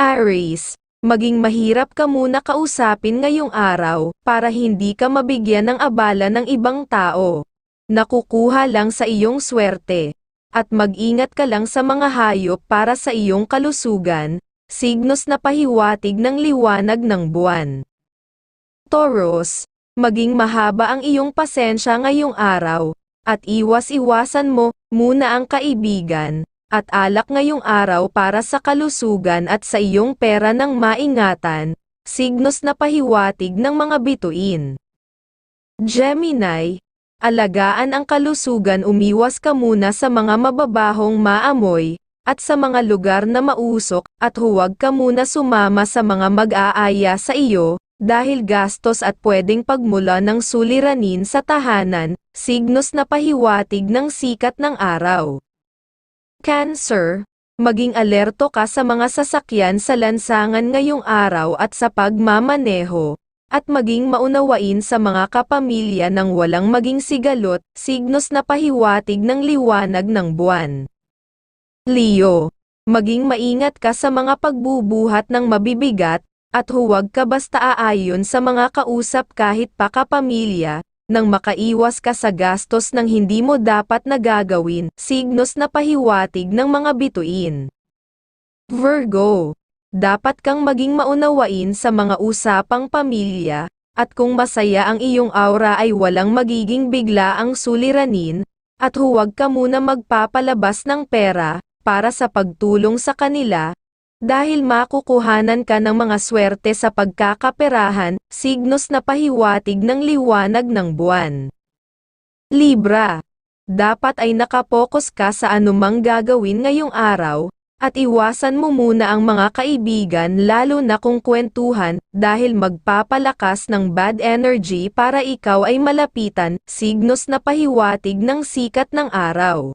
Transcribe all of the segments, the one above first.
Aries, maging mahirap ka muna kausapin ngayong araw, para hindi ka mabigyan ng abala ng ibang tao. Nakukuha lang sa iyong swerte. At mag-ingat ka lang sa mga hayop para sa iyong kalusugan, signos na pahiwatig ng liwanag ng buwan. Taurus, maging mahaba ang iyong pasensya ngayong araw, at iwas-iwasan mo muna ang kaibigan, at alak ngayong araw para sa kalusugan at sa iyong pera ng maingatan, signos na pahiwatig ng mga bituin. Gemini, alagaan ang kalusugan umiwas ka muna sa mga mababahong maamoy, at sa mga lugar na mausok, at huwag ka muna sumama sa mga mag-aaya sa iyo, dahil gastos at pwedeng pagmula ng suliranin sa tahanan, signos na pahiwatig ng sikat ng araw. Cancer, maging alerto ka sa mga sasakyan sa lansangan ngayong araw at sa pagmamaneho, at maging maunawain sa mga kapamilya ng walang maging sigalot, signos na pahiwatig ng liwanag ng buwan. Leo, maging maingat ka sa mga pagbubuhat ng mabibigat, at huwag ka basta aayon sa mga kausap kahit pa kapamilya, nang makaiwas ka sa gastos ng hindi mo dapat na gagawin, signos na pahiwatig ng mga bituin. Virgo, dapat kang maging maunawain sa mga usapang pamilya, at kung masaya ang iyong aura ay walang magiging bigla ang suliranin, at huwag ka muna magpapalabas ng pera, para sa pagtulong sa kanila, dahil makukuhanan ka ng mga swerte sa pagkakaperahan, signos na pahiwatig ng liwanag ng buwan. Libra. Dapat ay nakapokus ka sa anumang gagawin ngayong araw, at iwasan mo muna ang mga kaibigan lalo na kung kwentuhan, dahil magpapalakas ng bad energy para ikaw ay malapitan, signos na pahiwatig ng sikat ng araw.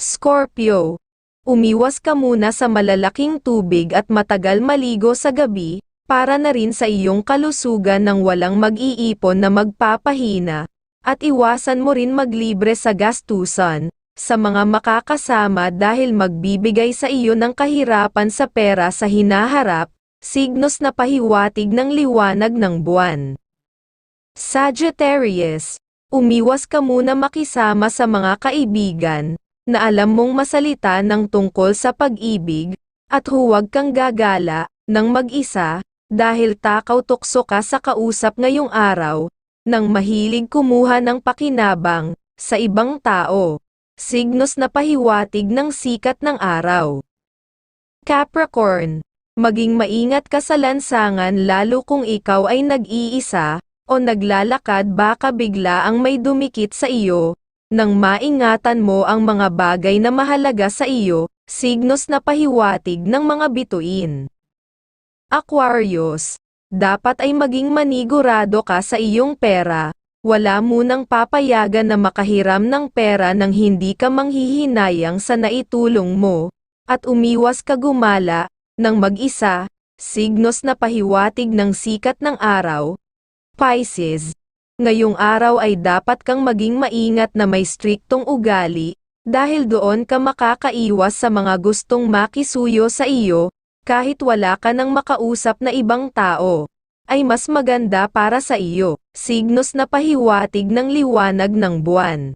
Scorpio. Umiwas ka muna sa malalaking tubig at matagal maligo sa gabi, para na rin sa iyong kalusugan ng walang mag-iipon na magpapahina, at iwasan mo rin maglibre sa gastusan, sa mga makakasama dahil magbibigay sa iyo ng kahirapan sa pera sa hinaharap, signos na pahiwatig ng liwanag ng buwan. Sagittarius, umiwas ka muna makisama sa mga kaibigan, na alam mong masalita ng tungkol sa pag-ibig, at huwag kang gagala, ng mag-isa, dahil takaw tukso ka sa kausap ngayong araw, nang mahilig kumuha ng pakinabang, sa ibang tao. Signos na pahiwatig ng sikat ng araw. Capricorn, maging maingat ka sa lansangan lalo kung ikaw ay nag-iisa, o naglalakad baka bigla ang may dumikit sa iyo, nang maingatan mo ang mga bagay na mahalaga sa iyo, signos na pahiwatig ng mga bituin. Aquarius, dapat ay maging manigurado ka sa iyong pera, wala munang papayagan na makahiram ng pera nang hindi ka manghihinayang sa naitulong mo, at umiwas ka gumala, ng mag-isa, signos na pahiwatig ng sikat ng araw. Pisces, Ngayong araw ay dapat kang maging maingat na may striktong ugali, dahil doon ka makakaiwas sa mga gustong makisuyo sa iyo, kahit wala ka nang makausap na ibang tao, ay mas maganda para sa iyo, signos na pahiwatig ng liwanag ng buwan.